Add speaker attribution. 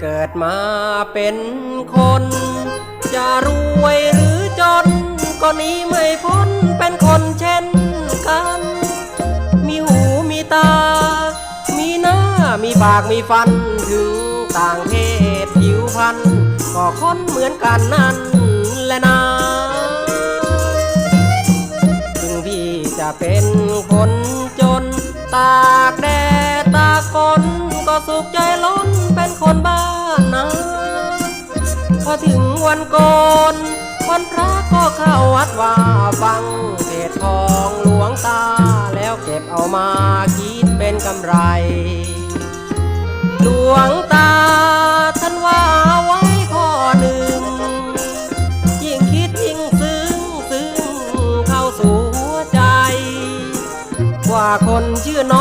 Speaker 1: เกิดมาเป็นคน จะรวยหรือจน ก็หนี้ไม่พ้นเป็นคนเช่นกัน มีหูมีตา มีหน้ามีปากมีฟันถึงต่างเพศผิวพรรณก็คนเหมือนกันนั่นแหละนะถึงพี่จะเป็นคนจน ตากแดดตากฝนก็สุขใจล้น พอถึงวันโกนวันพระก็เข้าวัดว่าฟังเทศทองหลวงตา แล้วเก็บเอามาคิดเป็นกำไร หลวงตาท่านว่าไว้ข้อหนึ่ง ยิ่งคิดยิ่งซึ้งซึ้งเข้าสู่หัวใจกว่าคนชื่อน้อง